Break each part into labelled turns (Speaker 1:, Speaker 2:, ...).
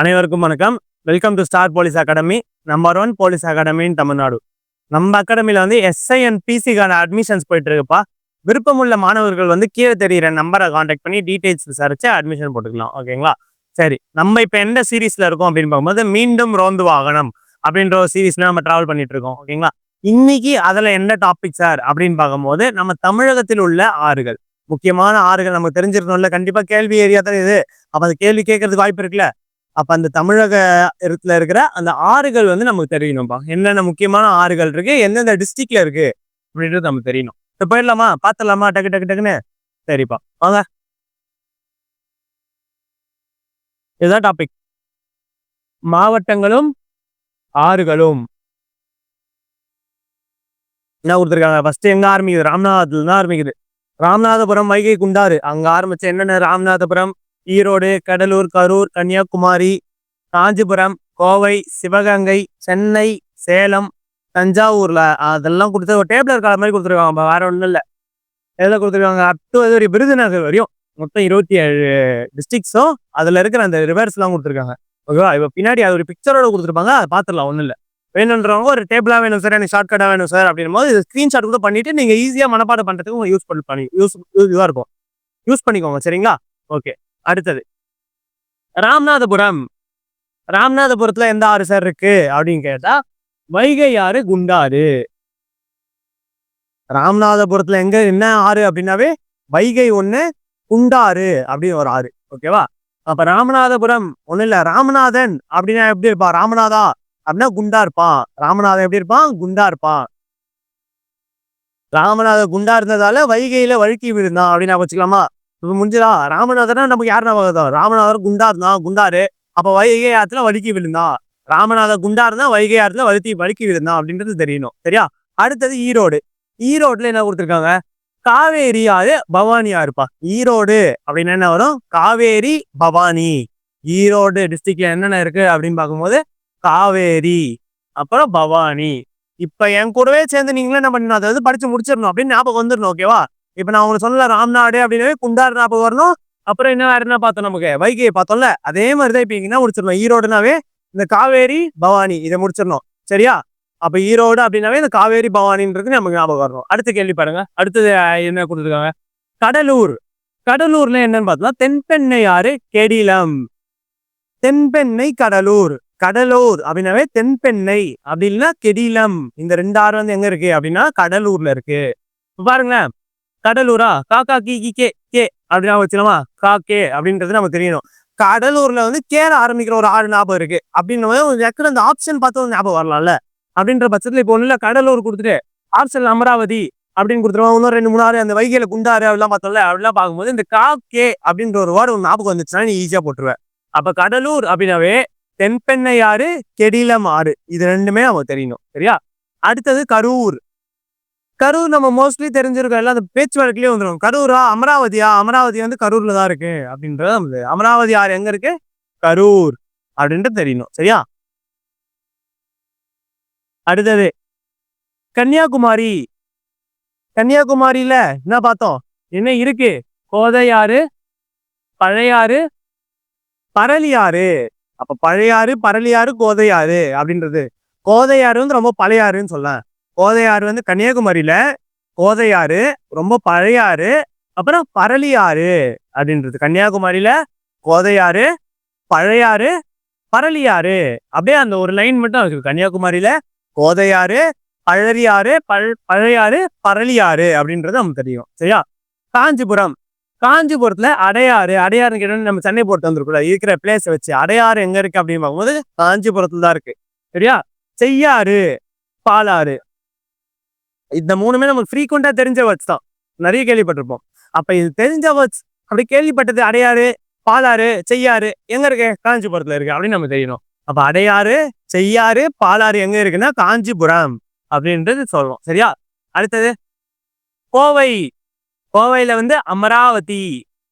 Speaker 1: அனைவருக்கும் வணக்கம். Welcome to star police academy number one police academy in Tamil Nadu நம்ம அகாடமியில் வந்து எஸ்ஐ அண்ட் பிசிக்கான அட்மிஷன்ஸ் போயிட்டு இருக்குப்பா விருப்பமுள்ள மாணவர்கள் வந்து கீழே தெரிகிற நம்பரை காண்டாக்ட் பண்ணி டீட்டெயில்ஸ் விசாரிச்சு அட்மிஷன் போட்டுக்கலாம். ஓகேங்களா சரி நம்ம இப்போ எந்த சீரீஸில் இருக்கோம் அப்படின்னு பார்க்கும்போது மீண்டும் ரோந்து வாகனம் அப்படின்ற ஒரு சீரீஸ்ல நம்ம டிராவல் பண்ணிட்டு இருக்கோம் ஓகேங்களா இன்னைக்கு அதில் என்ன டாபிக் சார் அப்படின்னு பார்க்கும்போது நம்ம தமிழகத்தில் உள்ள ஆறுகள். முக்கியமான ஆறுகள் நமக்கு தெரிஞ்சிருக்கணும்ல. கண்டிப்பாக கேள்வி ஏரியா தான் இது. அப்போ அந்த கேள்வி கேட்கறதுக்கு வாய்ப்பு இருக்குல்ல. அப்ப அந்த தமிழக இடத்துல இருக்கிற அந்த ஆறுகள் வந்து நமக்கு தெரியணும்ப்பா என்னென்ன முக்கியமான ஆறுகள் இருக்கு? எந்தெந்த டிஸ்ட்ரிக்ட்ல இருக்கு? அப்படின்றது நமக்கு தெரியணும். இப்ப போயிடலாமா? பாத்துடலாமா? டக்கு டக்கு டக்குன்னு? சரிப்பா. வாங்க. இதுதான் டாபிக் மாவட்டங்களும் ஆறுகளும். என்ன கொடுத்துருக்காங்க? ஃபர்ஸ்ட் எங்க ஆரம்பிக்குது? ராமநாதத்துல தான் ஆரம்பிக்குது. ராமநாதபுரம் வைகை குண்டாறு. அங்க ஆரம்பிச்ச என்னென்ன? ராமநாதபுரம் ஈரோடு கடலூர் கரூர் கன்னியாகுமரி காஞ்சிபுரம் கோவை சிவகங்கை சென்னை சேலம் தஞ்சாவூரில். அதெல்லாம் கொடுத்து ஒரு டேபிள் இருக்கிற மாதிரி கொடுத்துருக்காங்க. வேற ஒன்றும் இல்லை. எதில் கொடுத்துருக்காங்க? அப் டு அது ஒரு விருதுநகர் வரையும். மொத்தம் இருபத்தி ஏழு டிஸ்ட்ரிக்ஸும் அதில் இருக்கிற அந்த ரிவர்ஸ்லாம் கொடுத்துருக்காங்க. ஓகேவா? இப்போ பின்னாடி அது ஒரு பிக்சரோட கொடுத்துருப்பாங்க. அதை பார்த்துடலாம். ஒன்றும் இல்லை. வேணுன்றவங்க ஒரு டேபிளாக வேணும் சார் எனக்கு ஷார்ட்கட்டாக வேணும் சார் அப்படின்னும் போது இது ஸ்க்ரீன்ஷாட் கூட பண்ணிவிட்டு நீங்கள் ஈஸியாக மனப்பாடம் பண்ணுறதுக்கு யூஸ் பண்ணி யூஸ் இதுவா இருக்கும். யூஸ் பண்ணிக்கோங்க சரிங்களா? ஓகே. அடுத்தது. ராமநாதபுரம். ராமநாதபுரத்துல எந்த ஆறு சார் இருக்கு? அப்படின்னு கேட்டா வைகை ஆறு குண்டாறு ராமநாதபுரத்துல எங்க என்ன ஆறு அப்படின்னாவே வைகை ஒண்ணு குண்டாறு அப்படின்னு ஒரு ஆறு. ஓகேவா அப்ப ராமநாதபுரம் ஒண்ணு இல்ல ராமநாதன் அப்படின்னா எப்படி இருப்பா? ராமநாதா அப்படின்னா குண்டா இருப்பான் ராமநாதன் எப்படி இருப்பான்? குண்டா இருப்பான். ராமநாத குண்டா இருந்ததால வைகையில வழுக்கி விழுந்தான் அப்படின்னு வச்சுக்கலாமா? இப்போ முடிஞ்சதா? ராமநாதனா நமக்கு யார் ஞாபகம் ராமநாதர் குண்டா இருந்தான் குண்டாரு. அப்போ வைகை ஆத்துல வழுக்கி விழுந்தான் ராமநாத குண்டா இருந்தா வைகை ஆத்துல வழுத்தி வழுக்கி விழுந்தான் அப்படின்றது தெரியணும். சரியா? அடுத்தது ஈரோடு. ஈரோட்ல என்ன கொடுத்துருக்காங்க? காவேரி ஆறு பவானி ஆறுப்பா ஈரோடு அப்படின்னு என்ன வரும்? காவேரி பவானி. ஈரோடு டிஸ்ட்ரிக்ட்ல என்னென்ன இருக்கு அப்படின்னு பார்க்கும்போது காவேரி அப்புறம் பவானி. இப்ப என் கூடவே சேர்ந்து நீங்களே என்ன பண்ணணும் அதாவது படிச்சு முடிச்சிடணும் அப்படின்னு ஞாபகம் வந்துடணும் ஓகேவா இப்ப நான் உங்களுக்கு சொன்ன ராம்நாடு அப்படின்னாவே குண்டார் ஞாபகம் வரணும். அப்புறம் என்ன வேற என்ன பார்த்தோம் நமக்கு? வைகையை பார்த்தோம்ல அதே மாதிரிதான் இப்ப இங்கன்னா முடிச்சிடணும். ஈரோடுனாவே இந்த காவேரி பவானி இதை முடிச்சிடணும். சரியா? அப்ப ஈரோடு அப்படின்னாவே இந்த காவேரி பவானின்றது நமக்கு ஞாபகம் வரணும். அடுத்த கேள்வி பாருங்க. அடுத்தது என்ன கொடுத்துருக்காங்க? கடலூர். கடலூர்ல என்னன்னு பார்த்தோம்னா தென்பெண்ணை ஆறு கெடிலம். தென்பெண்ணை கடலூர். கடலூர் அப்படின்னாவே தென்பெண்ணை அப்படி இல்லைன்னா கெடிலம். இந்த ரெண்டு ஆறு வந்து எங்க இருக்கு அப்படின்னா கடலூர்ல இருக்கு. பாருங்களேன். கடலூரா? காக்கா கி கி கே கே அப்படின்னா வச்சுக்கலாமா? கா கே அப்படின்றது நம்ம தெரியணும். கடலூர்ல வந்து கேர ஆரம்பிக்கிற ஒரு ஆறு ஞாபகம் இருக்கு. அப்படின்னு ஒரு டக்குனு அந்த ஆப்ஷன் பார்த்து ஒரு ஞாபகம் வரலாம்ல? அப்படின்ற பட்சத்துல இப்போ ஒண்ணு கடலூர் கொடுத்துட்டு ஆப்ஷன் அமராவதி அப்படின்னு கொடுத்துருவோம் இன்னும் ரெண்டு மூணு ஆறு அந்த வைகையில குண்டாறு அப்படிலாம் பார்த்தோம்ல அப்படிலாம் பார்க்கும்போது இந்த கா கே அப்படின்ற ஒரு வார்டு ஒரு ஞாபகம் வந்துச்சுன்னா நீ ஈஸியா போட்டுருவேன் அப்ப கடலூர் அப்படின்னாவே தென்பெண்ணையாறு கெடிலம் ஆறு. இது ரெண்டுமே நமக்கு தெரியணும். சரியா? அடுத்தது கரூர். கரூர் நம்ம மோஸ்ட்லி தெரிஞ்சிருக்கோம் எல்லாம் அந்த பேச்சு வழக்குலேயே வந்துடும் கரூரா? அமராவதியா? அமராவதி வந்து கரூர்ல தான் இருக்கு. அப்படின்றது நமக்கு அமராவதி ஆறு எங்க இருக்கு? கரூர் அப்படின்ட்டு தெரியணும். சரியா? அடுத்தது கன்னியாகுமரி. கன்னியாகுமரியில என்ன பார்த்தோம்? என்ன இருக்கு? கோதையாறு பழையாறு பரளியாறு அப்ப பழையாறு பரளியாறு கோதையாறு அப்படின்றது. கோதையாறு வந்து ரொம்ப பழையாறுன்னு சொல்லலாம். ஓதையாறு வந்து கன்னியாகுமரியில ஓதையாறு ரொம்ப பழையாறு அப்புறம் பரளியாறு அப்படின்றது. கன்னியாகுமரியில கோதையாறு பழையாறு பரளியாறு அப்படியே அந்த ஒரு லைன் மட்டும் இருக்கு கன்னியாகுமரியில கோதையாறு பழறியாறு பழ பழையாறு பரளியாறு அப்படின்றது நமக்கு தெரியும். சரியா? காஞ்சிபுரம். காஞ்சிபுரத்துல அடையாறு. அடையாறுன்னு கேட்டோம்னா நம்ம சென்னை போட்டு வந்திருக்கூட இருக்கிற பிளேஸை வச்சு. அடையாறு எங்க இருக்கு அப்படின்னு பார்க்கும்போது காஞ்சிபுரத்துல தான் இருக்கு. சரியா? செய்யாறு பாலாறு. இந்த மூணுமே நமக்கு ஃப்ரீக்வெண்டா தெரிஞ்ச வேர்ட்ஸ் தான். நிறைய கேள்விப்பட்டிருப்போம். அப்போ இது தெரிஞ்ச வேர்ட்ஸ் அப்படி கேள்விப்பட்டது அடையாறு பாலாறு செய்யாறு எங்க இருக்கு? காஞ்சிபுரத்துல இருக்கு அப்படின்னு நம்ம தெரியணும். அப்ப அடையாறு செய்யாறு பாலாறு எங்க இருக்குன்னா காஞ்சிபுரம் அப்படின்றது சொல்றோம். சரியா? அடுத்தது கோவை. கோவையில வந்து அமராவதி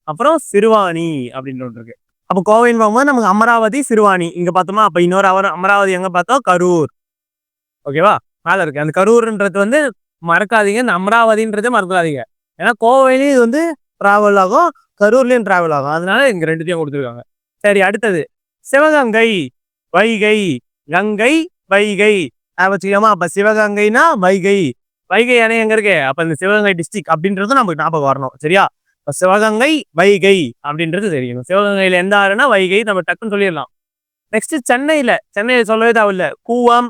Speaker 1: அப்புறம் சிறுவாணி அப்படின்னு ஒன்று இருக்கு. அப்போ கோவைன்னு பார்க்கும்போது நமக்கு அமராவதி சிறுவாணி. இங்க பார்த்தோமா? அப்ப இன்னொரு அவர் அமராவதி எங்க பார்த்தோம்? கரூர். ஓகேவா? மேல இருக்கு. அந்த கரூர்ன்றது வந்து மறக்காதீங்க. இந்த அமராவதின்றதே மறக்காதீங்க ஏன்னா கோவையிலையும் இது வந்து டிராவல் ஆகும் கரூர்லேயும் டிராவல் ஆகும். அதனால இங்க ரெண்டுத்தையும் கொடுத்துருக்காங்க. சரி அடுத்தது. சிவகங்கை வைகை கங்கை வைகை. அதை வச்சுக்கலாமா? அப்ப சிவகங்கைனா வைகை. வைகை அணை எங்க இருக்கு? அப்ப இந்த சிவகங்கை டிஸ்ட்ரிக் அப்படின்றது நமக்கு ஞாபகம் வரணும். சரியா? இப்ப சிவகங்கை வைகை அப்படின்றது தெரியணும் சிவகங்கையில எந்த ஆறுனா வைகை. நம்ம டக்குன்னு சொல்லிடலாம். நெக்ஸ்ட் சென்னையில. சென்னையில சொல்லவே தேவையில்ல. கூவம்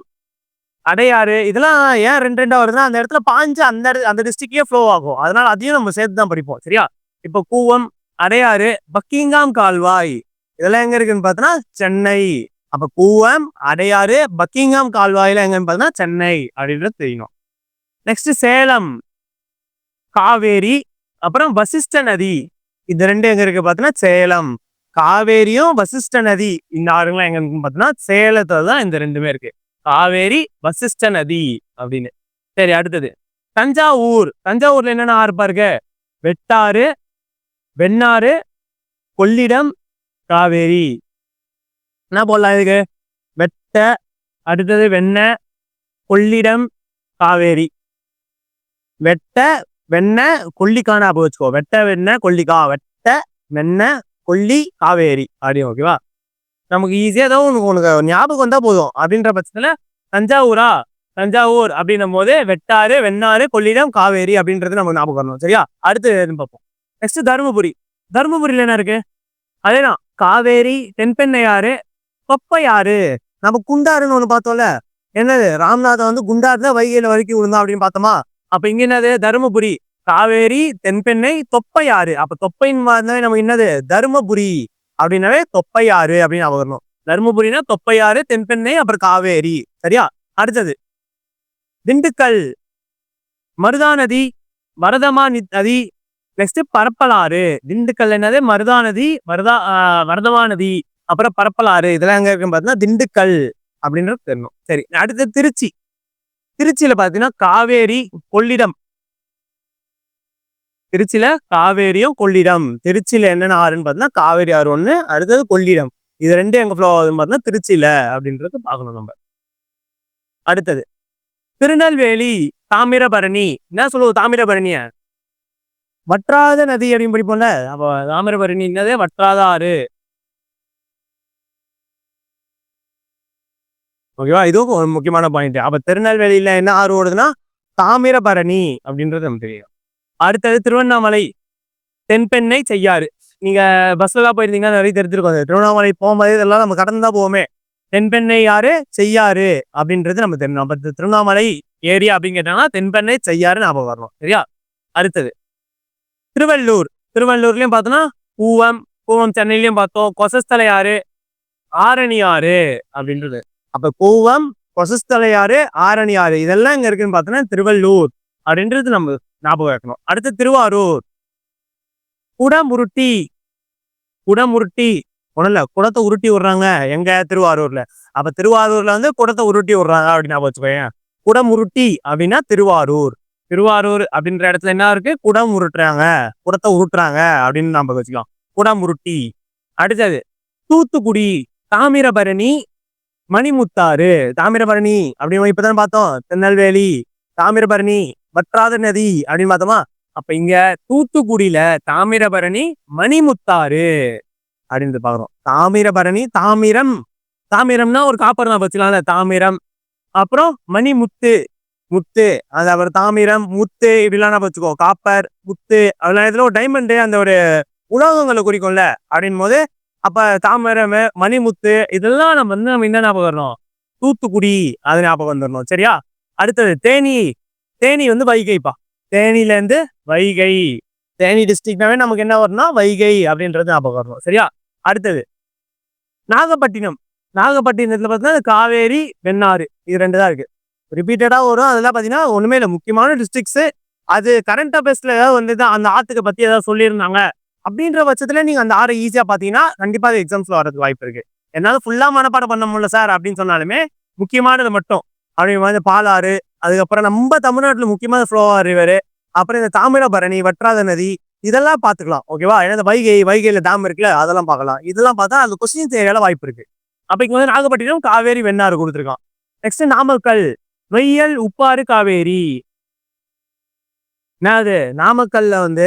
Speaker 1: அடையாறு இதெல்லாம் ஏன் ரெண்டு ரெண்டா வருதுன்னா அந்த இடத்துல பாஞ்சு அந்த அந்த டிஸ்ட்ரிக்டே ஃப்ளோ ஆகும். அதனால அதையும் நம்ம சேர்த்து தான் படிப்போம் சரியா? இப்போ கூவம் அடையாறு பக்கிங்காம் கால்வாய். இதெல்லாம் எங்க இருக்குன்னு பார்த்தோன்னா சென்னை. அப்ப கூவம் அடையாறு பக்கிங்காம் கால்வாயில எங்கன்னு பார்த்தோன்னா சென்னை அப்படின்றது தெரியணும் நெக்ஸ்ட் சேலம் காவேரி அப்புறம் வசிஷ்ட நதி. இது ரெண்டு எங்க இருக்கு பார்த்தோன்னா சேலம். காவேரியும் வசிஷ்ட நதி. இந்த ஆறுங்களாம் எங்க இருக்குன்னு பார்த்தோன்னா சேலத்துல தான் இந்த ரெண்டுமே இருக்கு. காவேரி வசிஷ்ட நதி அப்படின்னு. சரி அடுத்தது. தஞ்சாவூர். தஞ்சாவூர்ல என்னென்ன ஆறு பாருங்க? வெட்டாறு வெண்ணாறு கொள்ளிடம் காவேரி. என்ன போடலாம் இதுக்கு? வெட்ட அடுத்தது வெண்ண கொள்ளிடம் காவேரி. வெட்ட வெண்ண கொல்லிக்கான அப்போ வச்சுக்கோ. வெட்ட வெண்ண கொல்லிக்கா வெட்ட வெண்ண கொல்லி காவேரி. அப்படி ஓகேவா நமக்கு ஈஸியாக ஏதோ உனக்கு உனக்கு ஞாபகம் வந்தால் போதும். அப்படின்ற பட்சத்தில் தஞ்சாவூரா? தஞ்சாவூர் அப்படின்னும் போது வெட்டாறு வெண்ணாறு கொள்ளிடம் காவேரி அப்படின்றது நமக்கு ஞாபகம் வரணும். சரியா? அடுத்து பார்ப்போம். நெக்ஸ்ட் தருமபுரி. தருமபுரியில என்ன இருக்கு? அதேதான். காவேரி தென்பெண்ணையாறு கொப்பையாறு. நம்ம குண்டாறுன்னு ஒன்று பார்த்தோம்ல? என்னது? ராம்நாதன் வந்து குண்டாறுல வைகையில வரைக்கும் விழுந்தா அப்படின்னு பார்த்தோமா? அப்போ இங்கே என்னது? தருமபுரி. காவேரி தென்பெண்ணை தொப்பையாறு. அப்போ தொப்பைன்னு மாதிரி நமக்கு என்னது? தருமபுரி. அப்படின்னாவே தொப்பையாறு அப்படின்னு ஞாபகம் வரணும். தருமபுரினா தொப்பையாறு தென்பெண்ணை அப்புறம் காவேரி. சரியா? அடுத்தது. திண்டுக்கல். மருதா நதி வரதமா நதி நெக்ஸ்ட் பரப்பலாறு. திண்டுக்கல் என்னது? மருதா நதி மருதா வரதமா நதி அப்புறம் பரப்பலாறு. இதெல்லாம் எங்க இருக்குன்னு பார்த்தீங்கன்னா திண்டுக்கல் அப்படின்றது தெரியணும். சரி அடுத்து திருச்சி. திருச்சியில பாத்தீங்கன்னா காவேரி கொள்ளிடம். திருச்சியில காவேரியும் கொள்ளிடம். திருச்சியில என்னென்ன ஆறுன்னு பார்த்தீங்கன்னா காவேரி ஆறு ஒண்ணு அடுத்தது கொள்ளிடம். இது ரெண்டும் எங்க ஃப்ளோ ஆகுதுன்னு பார்த்தீங்கன்னா திருச்சியில அப்படின்றது பார்க்கணும் நம்ம. அடுத்தது திருநெல்வேலி தாமிரபரணி. என்ன சொல்லுவோம் தாமிரபரணிய? வற்றாத நதி அப்படின்னு படிப்போம்ல அப்போ தாமிரபரணி என்னதே? வற்றாத ஆறு. ஓகேவா இதுவும் ஒரு முக்கியமான பாயிண்ட் அப்ப திருநெல்வேலியில என்ன ஆறு ஓடுதுன்னா தாமிரபரணி அப்படின்றது நமக்கு தெரியும். அடுத்தது திருவண்ணாமலை தென்பெண்ணை செய்யாறு. நீங்க பஸ்ல எல்லாம் போயிருந்தீங்கன்னா நிறைய தெரிஞ்சிருக்கும். அது. திருவண்ணாமலை போகும்போது இதெல்லாம் நம்ம கடந்து தான் போவோமே. தென்பெண்ணை யாரு? செய்யாறு அப்படின்றது நம்ம தெரியும் அப்ப திருவண்ணாமலை ஏரியா அப்படின்னு கேட்டாங்கன்னா தென்பெண்ணை செய்யாறு ஞாபகம் வரணும். சரியா? அடுத்தது. திருவள்ளூர். திருவள்ளூர்லயும் பார்த்தோம்னா கூவம் கூவம் சென்னையிலயும் பார்த்தோம். கொசஸ்தலையாறு ஆரணியாறு அப்படின்றது. அப்ப கூவம் கொசஸ்தலையாறு ஆரணியாறு. இதெல்லாம் இங்கே இருக்குன்னு பார்த்தோம்னா திருவள்ளூர் அப்படின்றது நம்ம ஞாபகம் வைக்கணும். அடுத்து திருவாரூர். குடமுருட்டி. குடமுருட்டி. ஒண்ணுல குடத்தை உருட்டி விடுறாங்க. எங்க? திருவாரூர்ல. அப்ப திருவாரூர்ல வந்து குடத்தை உருட்டி விடுறாங்க அப்படின்னு ஞாபகம் வச்சுக்கோயேன். குடமுருட்டி அப்படின்னா திருவாரூர். திருவாரூர் அப்படின்ற இடத்துல என்ன இருக்கு? குடம் உருட்டுறாங்க. குடத்தை உருட்டுறாங்க அப்படின்னு நம்ம வச்சுக்கலாம் குடம் உருட்டி அடுத்தது தூத்துக்குடி. தாமிரபரணி. மணிமுத்தாறு. தாமிரபரணி அப்படின்னு இப்பதான் பார்த்தோம். திருநெல்வேலி. தாமிரபரணி. வற்றாத நதி அப்படின்னு பார்த்தோமா? அப்ப இங்க தூத்துக்குடியில தாமிரபரணி மணிமுத்தாறு அப்படின்னு பாக்குறோம் தாமிரபரணி தாமிரம். தாமிரம்னா ஒரு காப்பர் நான் வச்சுக்கலாம்ல தாமிரம். அப்புறம் மணிமுத்து முத்து. அது அப்புறம் தாமிரம் முத்து இப்படிலாம் நம்ம வச்சுக்கோ. காப்பர் முத்து அதெல்லாம் இதுல ஒரு டைமண்டு அந்த ஒரு உலோகங்களை குறிக்கும்ல அப்படின் போது அப்ப தாமிரம் மணிமுத்து இதெல்லாம் நம்ம வந்து நம்ம என்ன ஞாபகம் வரணும்? தூத்துக்குடி அது ஞாபகம் வந்துடணும் சரியா? அடுத்தது தேனி. தேனி வந்து வைகைப்பா. தேனிலேருந்து வைகை. தேனி டிஸ்ட்ரிக்ட்னாவே நமக்கு என்ன வரும்னா வைகை அப்படின்றது ஞாபகம் வரணும். சரியா? அடுத்தது நாகப்பட்டினம். நாகப்பட்டினத்தில் பார்த்தீங்கன்னா காவேரி வெண்ணாறு இது ரெண்டு தான் இருக்குது ரிப்பீட்டடாக வரும். அதெல்லாம் பார்த்தீங்கன்னா ஒன்றுமே இல்லை. முக்கியமான டிஸ்ட்ரிக்ஸு அது கரண்ட் அஃபேர்ஸில் ஏதாவது வந்து தான் அந்த ஆற்றுக்கு பற்றி ஏதாவது சொல்லியிருந்தாங்க. அப்படின்ற பட்சத்தில் நீங்கள் அந்த ஆறை ஈஸியாக பார்த்தீங்கன்னா கண்டிப்பாக அது எக்ஸாம்ஸில் வரதுக்கு வாய்ப்பு இருக்குது என்னால் ஃபுல்லாக மனப்பாடம் பண்ண முடியல சார் அப்படின்னு சொன்னாலுமே முக்கியமானது மட்டும். அப்படி வந்து பாலாறு அதுக்கப்புறம் நம்ம தமிழ்நாட்டில் முக்கியமான ஃப்ளோவா ரிவர் அப்புறம் இந்த தாமிரபரணி வற்றாத நதி இதெல்லாம் பார்த்துக்கலாம் ஓகேவா ஏன்னா இந்த வைகை வைகையில் டேம் இருக்குல்ல அதெல்லாம் பார்க்கலாம். இதெல்லாம் பார்த்தா அந்த கொஸ்டின் ஏரியால வாய்ப்பு இருக்கு. அப்ப வந்து நாகப்பட்டினம் காவேரி வெண்ணாறு கொடுத்துருக்கான். நெக்ஸ்ட் நாமக்கல் நொய்யல் உப்பாறு காவேரி. என்னது நாமக்கல்ல வந்து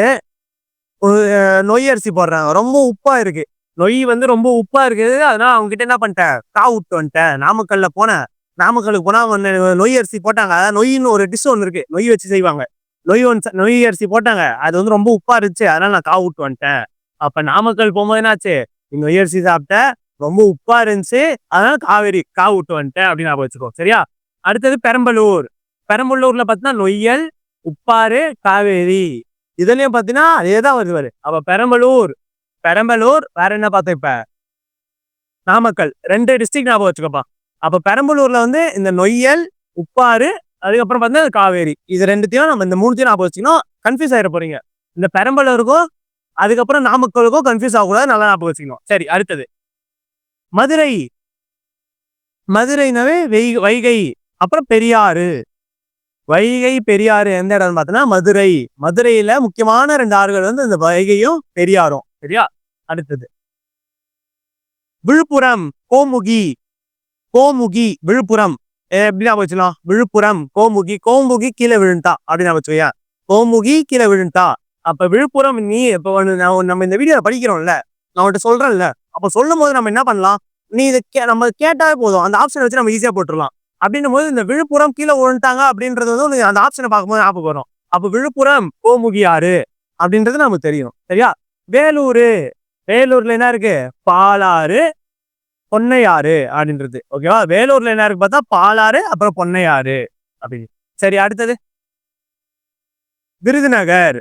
Speaker 1: நொய் அரிசி போடுறாங்க. ரொம்ப உப்பா இருக்கு. நொய் வந்து ரொம்ப உப்பா இருக்குது. அதனால அவங்க கிட்ட என்ன பண்ணிட்டேன்? கா விட்டு வந்துட்டேன். நாமக்கல்ல போனேன். நாமக்கலுக்கு போனால் நொய் அரிசி போட்டாங்க. அதாவது நொய்ன்னு ஒரு டிஷ் ஒன்று இருக்கு. நொய் வச்சு செய்வாங்க. நொய் ஒன்று நொய் அரிசி போட்டாங்க. அது வந்து ரொம்ப உப்பா இருந்துச்சு. அதனால நான் கா விட்டு வந்துட்டேன். அப்ப நாமக்கல் போகும்போது என்னாச்சு? நீ நொய் அரிசி சாப்பிட்ட. ரொம்ப உப்பா இருந்துச்சு. அதனால காவேரி காவு விட்டு வந்துட்டேன் அப்படின்னு ஞாபகம் வச்சுக்கோ. சரியா? அடுத்தது பெரம்பலூர். பெரம்பலூர்ல பார்த்தீங்கன்னா நொய்யல் உப்பாறு காவேரி. இதுலயும் பாத்தீங்கன்னா அதே தான் வருது பாரு. அப்ப பெரம்பலூர். பெரம்பலூர் வேற என்ன பார்த்தோம் இப்ப? நாமக்கல். ரெண்டு டிஸ்ட்ரிக்ட் ஞாபகம் வச்சுக்கப்பா. அப்ப பெரம்பலூர்ல வந்து இந்த நொய்யல் உப்பாறு அதுக்கப்புறம் பார்த்தீங்கன்னா காவேரி. இது ரெண்டுத்தையும் நம்ம இந்த மூணுத்தையும் ஞாபகம் வச்சுக்கணும் கன்ஃபியூஸ் ஆயிட போறீங்க. இந்த பெரம்பலூருக்கும் அதுக்கப்புறம் நாமக்கலுக்கும் கன்ஃபியூஸ் ஆகக்கூடாது நல்லா ஞாபகம் வச்சுக்கணும். சரி அடுத்தது. மதுரை. மதுரைனாவே வெய் வைகை அப்புறம் பெரியாறு. வைகை பெரியாறு எந்த இடம்னு பார்த்தோன்னா மதுரை. மதுரையில முக்கியமான ரெண்டு ஆறுகள் வந்து இந்த வைகையும் பெரியாரும் சரியா? அடுத்தது. விழுப்புரம் கோமுகி. கோமுகி விழுப்புரம். எப்படின்னா ஞாபகம் வச்சுக்கலாம் விழுப்புரம் கோமுகி கோமுகி கீழே விழுந்தா அப்படின்னு வச்சுக்கோயா கோமுகி கீழே விழுந்தா அப்ப விழுப்புரம் நீ இப்ப நான் நம்ம இந்த வீடியோ படிக்கிறோம்ல. நான் உன்கிட்ட சொல்றேன்ல. அப்ப சொல்லும் போது நம்ம என்ன பண்ணலாம்? நீ இதை கே நம்ம கேட்டாவே போதும். அந்த ஆப்ஷனை வச்சு நம்ம ஈஸியா போட்டுடலாம். அப்படின்னும் போது இந்த விழுப்புரம் கீழே விழுந்துட்டாங்க அப்படின்றது வந்து அந்த ஆப்ஷனை பார்க்கும்போது ஞாபகம் வரும். அப்ப விழுப்புரம் கோமுகி ஆறு அப்படின்றது நமக்கு தெரியும். சரியா? வேலூர். வேலூர்ல என்ன இருக்கு? பாலாறு. பொன்னையாறு அப்படின்றது. ஓகேவா வேலூர்ல என்ன இருக்கு பார்த்தா? பாலாறு அப்புறம் பொன்னையாறு அப்படின்னு. சரி அடுத்தது. விருதுநகர்.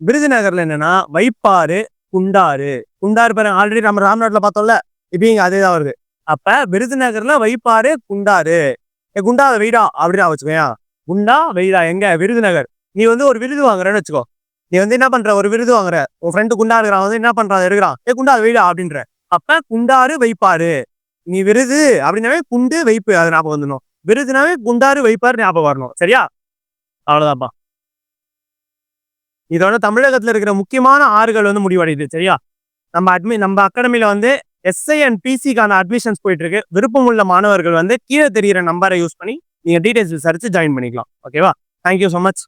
Speaker 1: விருதுநகர்ல என்னன்னா வைப்பாறு குண்டாறு. குண்டாறு பாருங்க ஆல்ரெடி நம்ம ராம்நாட்ல பார்த்தோம்ல? இப்போ இங்க அதே தான் வருது. அப்ப விருதுநகர்ல வைப்பாறு குண்டாறு. ஏ குண்டாத வெயிடா அப்படின்னு வச்சுக்கோயா குண்டா வெயிடா. எங்க? விருதுநகர். நீ வந்து ஒரு விருது வாங்குறன்னு வச்சுக்கோ. நீ வந்து என்ன பண்ற? ஒரு விருது வாங்குற. உன் ஃப்ரெண்டு குண்டா இருக்கிறான். வந்து என்ன பண்றான்? எடுக்கிறான். ஏ குண்டா வெயிடா அப்படின்ற. அப்ப குண்டாறு வைப்பாரு. நீ விருது அப்படின்னாவே குண்டு வைப்பு அது ஞாபகம் வந்துடணும். விருதுனாவே குண்டாறு வைப்பாரு ஞாபகம் வரணும். சரியா? அவ்வளவுதான்ப்பா. இதோட தமிழகத்துல இருக்கிற முக்கியமான ஆறுகள் வந்து முடிவடையுது. சரியா? நம்ம அட்மி நம்ம அகாடமியில வந்து எஸ்ஐ அண்ட் பிசிக்கான அட்மிஷன்ஸ் போயிட்டு இருக்கு விருப்பம் உள்ள மாணவர்கள் வந்து கீழே தெரியிற நம்பரை யூஸ் பண்ணி நீங்க டீடைல்ஸ் விசாரிச்சு ஜாயின் பண்ணிக்கலாம். ஓகேவா தேங்க்யூ ஸோ மச்